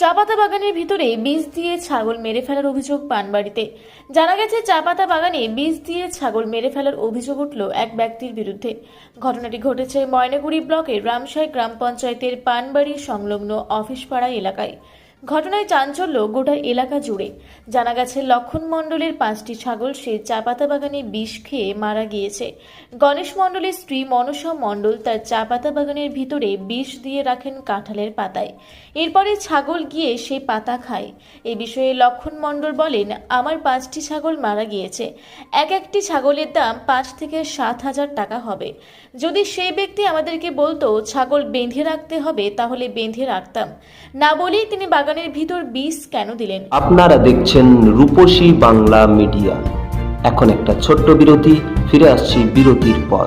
চাপাতা বাগানের ভিতরে বীজ দিয়ে ছাগল মেরে ফেলার অভিযোগ পানবাড়িতে। জানা গেছে, চাপাতা বাগানে বীজ দিয়ে ছাগল মেরে ফেলার অভিযোগ উঠল এক ব্যক্তির বিরুদ্ধে। ঘটনাটি ঘটেছে ময়নাগুড়ি ব্লকের রামসাই গ্রাম পঞ্চায়েতের পানবাড়ি সংলগ্ন অফিসপাড়া এলাকায়। ঘটনায় চাঞ্চল্য গোটা এলাকা জুড়ে। জানা গেছে, লক্ষণ মণ্ডলের পাঁচটি ছাগল সে চাপাতা বাগানে বিষ খেয়ে মারা গিয়েছে। গণেশ মণ্ডলের স্ত্রী মনসা মণ্ডল তার চাপাতা বাগানের ভিতরে বিষ দিয়ে রাখেন কাঁঠালের পাতায়। এরপরে ছাগল গিয়ে সে পাতা খায়। এ বিষয়ে লক্ষণ মণ্ডল বলেন, আমার পাঁচটি ছাগল মারা গিয়েছে। এক একটি ছাগলের দাম পাঁচ থেকে সাত হাজার টাকা হবে। যদি সেই ব্যক্তি আমাদেরকে বলতো, ছাগল বেঁধে রাখতে হবে, তাহলে বেঁধে রাখতাম। না বলেই তিনি বাগানের ভিতর বিষ কেন দিলেন? আপনারা দেখছেন রূপসী বাংলা মিডিয়া। এখন একটা ছোট্ট বিরতি, ফিরে আসছি বিরতির পর।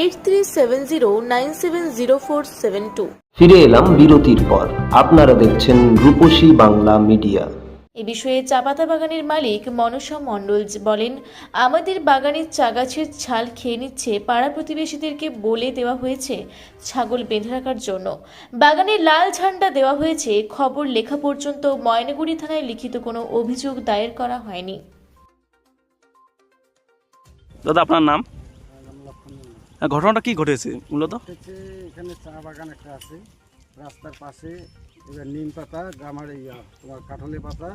eight three seven zero nine seven zero four seven two ফিরে এলাম বিরতির পর। আপনারা দেখছেন রূপসী বাংলা মিডিয়া। এ বিষয়ে চাপাতা বাগানের মালিক মনসা মণ্ডল বলেন আমাদের বাগানের চাগাছের ছাল খেয়ে নিচ্ছে পাড়া প্রতিবেশীদেরকে বলে দেওয়া হয়েছে ছাগল বেঁধে রাখার জন্য। বাগানে লাল ঝান্ডা দেওয়া হয়েছে খবর লেখা পর্যন্ত ময়নাগুড়ি থানায় লিখিত কোনো অভিযোগ দায়ের করা হয়নি। দাদা আপনার নাম? ঘটনাটা কি ঘটেছে মূলত? এখানে চা বাগান একটা আছে। রাস্তার পাশে এবার নিম পাতা গামার ইয়া তোমার কাঁঠালের পাতা।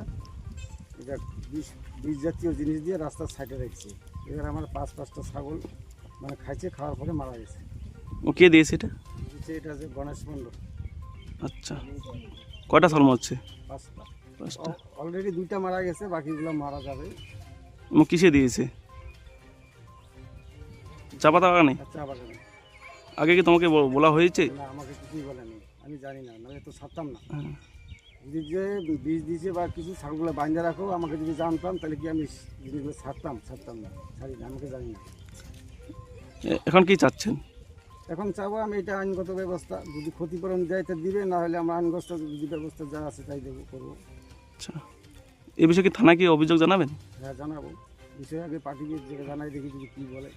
এটা বিষ বীজ জাতীয় জিনিস দিয়ে রাস্তার সাইডে রেখেছে। এবার আমার পাঁচ পাঁচটা ছাগল মানে খাইছে খাওয়ার পরে মারা গেছে। ও কে দিয়েছে এটা? এটা যে গণেশ মণ্ডল। আচ্ছা। কয়টা সাল হচ্ছে পাঁচটা। পাঁচটা। অলরেডি দুইটা মারা গেছে বাকিগুলো মারা যাবে। ও কিসে দিয়েছে? চা পাতা বাগানে চা বাগানে আগে কি তোমাকে বলা হয়েছে? না আমাকে কিছুই বলেনি আমি জানি না নাহলে তো ছাড়তাম না। হ্যাঁ। যদি যে বীজ দিয়েছে বা কিছু ছাগলগুলো বাইন্ধে রাখো আমাকে যদি জানতাম তাহলে কি আমি জিনিসগুলো ছাড়তাম? ছাড়তাম না। ছাড়ি না আমাকে জানি না। এখন কি চাচ্ছেন? এখন চাবো আমি এটা আইনগত ব্যবস্থা। যদি ক্ষতিপূরণ দেয় তো দিবে না হলে আমরা আইনগত যদি ব্যবস্থা যা আছে তাই দেবো করব। আচ্ছা। এ বিষয়ে কি থানায় কি অভিযোগ জানাবেন? হ্যাঁ জানাব। বিষয়ে আগে পার্টিকে জানাই দেখি যদি কী বলে।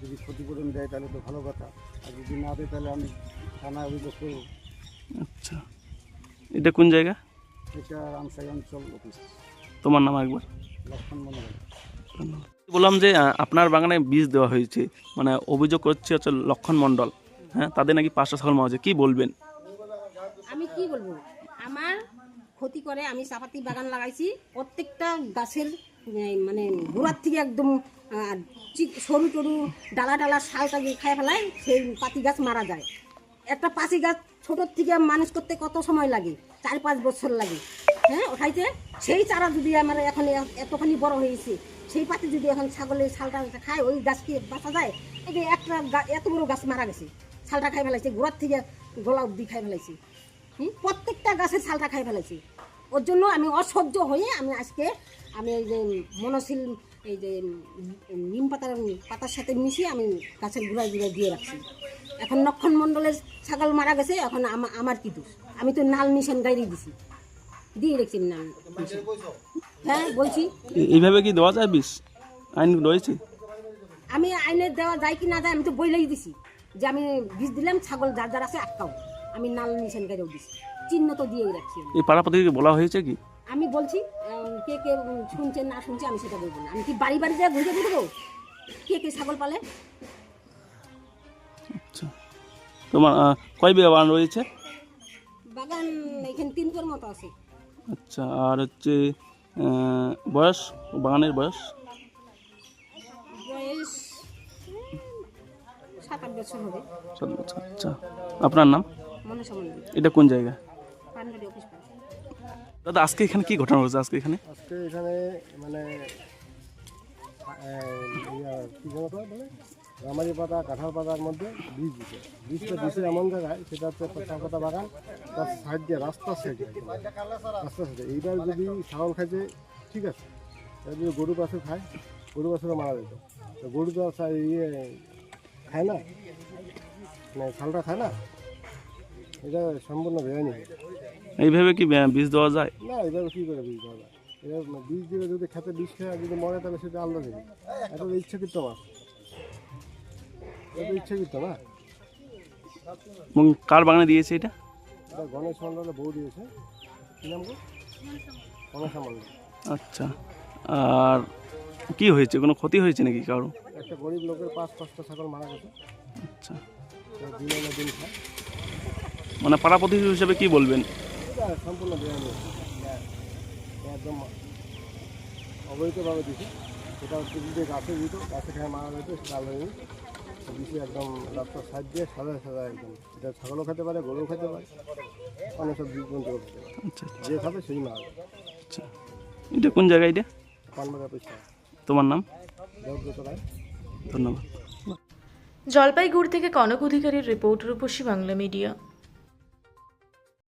যদি ক্ষতিপূরণ দেয় তাহলে তো ভালো কথা। আর যদি না দেয় তাহলে আমি থানায় অভিযোগ করব। আচ্ছা। এটা কোন জায়গা? এটা রামসাই অঞ্চল অফিস। তোমার নাম একবার? লক্ষণ ধন্যবাদ। বললাম যে আপনার বাগানে বীজ দেওয়া হয়েছে মানে অভিযোগ করছে হচ্ছে লক্ষণ মণ্ডল। হ্যাঁ তাদের নাকি পাঁচটা ছাগল মারা হয়েছে কি বলবেন? আমি কি বলব? আমার ক্ষতি করে আমি চাপাতি বাগান লাগাইছি প্রত্যেকটা গাছের মানে গোড়ার থেকে একদম সরু টরু ডালা ডালা শালটা খায় ফেলায়, সেই পাতি গাছ মারা যায়। একটা পাতি গাছ ছোটোর থেকে মানুষ করতে কত সময় লাগে? চার পাঁচ বছর লাগে। হ্যাঁ ওঠাইতে? সেই চারা যদি আমার এখন এতখানি বড় হয়েছে সেই পাতি যদি এখন ছাগলের শালটা খায়, ওই গাছ কি বাঁচা যায়, এই যে একটা এত বড় গাছ মারা গেছে, শালটা খাই ফেলাইছে, গোড়ার থেকে গোলা অব্দি খাই ফেলাইছে। হুম? প্রত্যেকটা গাছের শালটা খাই ফেলেছি ওর জন্য আমি অসহ্য হয়ে আমি আজকে আমি এই যে মনশীল এই যে নিম পাতার পাতার সাথে মিশিয়ে আমি গাছের গুঁড়ায় গুঁড়ায় দিয়ে রাখছি। এখন নক্ষণ মণ্ডলের ছাগল মারা গেছে এখন আমা- আমার কি দোষ? আমি তো নাল নিশান গাইরে দিছি। দিয়ে রেখেছি নাল হ্যাঁ বলছি। এইভাবে কি দেওয়া যায় বিষ? আইন রয়েছে? আমি আইনে দেওয়া যায় কি না যায় আমি তো বইলেই দিছি। যে আমি বীজ দিলাম ছাগল যার যার আছে আটকাও। আমি নাল নিশান গাইরেও দিছি। চিহ্ন তো দিয়েই রাখছি এই পাড়া বলা হয়েছে কি? আমি বলছি কে কে শুনছেন না শুনছে আমি সেটা বলব না। আমি কি বাড়ি বাড়ি যা ঘুরে ঘুরবো কে কে ছাগল পালে? আচ্ছা। তোমার কয় বিঘা বাগান রয়েছে? বাগান এখানে তিন তোর মতো আছে। আচ্ছা আর হচ্ছে বয়স? বাগানের বয়স? বয়স সাত আট বছর হবে। সাত বছর আচ্ছা। আপনার নাম? মনসা মন্দির এটা কোন জায়গা? পান্ডারি অফিস। দাদা, আজকে এখানে কি ঘটনা হয়েছে আজকে এখানে? আজকে এখানে মানে কি রামারি পাতা কাঁঠাল পাতার মধ্যে বীজ দিছে বীজটা দিছে এমন জায়গায়, সেটা হচ্ছে পাতা বাগান, তার সাইড দিয়ে, রাস্তার সাইডে রাস্তার সাইডে এইবার যদি ছাগল খাইছে ঠিক আছে, এবার যদি গরু পাশে খায়, গরু পাশে মারা যেত। গরু তো ইয়ে খায় না? মানে ছালটা খায় না? এটা সম্পূর্ণ বেআইনি। এইভাবে কি বীজ দেওয়া যায়? না এভাবে কী করে বীজ দেওয়া যায়? এবার বীজ দিলে যদি খেতে বিষ খেয়ে যদি মরে তাহলে সেটা আলাদা জিনিস। এটা তো ইচ্ছাকৃত মাছ। এটা ইচ্ছাকৃত না? এবং কার বাগানে দিয়েছে এটা? এটা গণেশ মণ্ডলের বউ দিয়েছে। কী নাম গণেশ মণ্ডল। আচ্ছা। আর কি হয়েছে? কোনো ক্ষতি হয়েছে নাকি কারও? একটা গরিব লোকের পাঁচ পাঁচটা ছাগল মারা গেছে। আচ্ছা। দিন খায়। মানে পাড়া প্রতিবেশী হিসেবে কি বলবেন? এটা সম্পূর্ণ একদম অবৈধভাবে দিছে সেটা হচ্ছে গাছে দিত গাছে খেয়ে মারা জিনিস একদম রাস্তার সাইড দিয়ে সাদা সাদা একদম। এটা ছাগলও খেতে পারে গরুও খেতে পারে অনেক সব জীব খেতে পারে। আচ্ছা যে খাবে সেই মারা আচ্ছা। এটা কোন জায়গায় এটা? পানবাড়া পয়সা তোমার নাম? ধন্যবাদ। জলপাইগুড়ি থেকে কনক অধিকারীর রিপোর্ট রূপসী বাংলা মিডিয়া।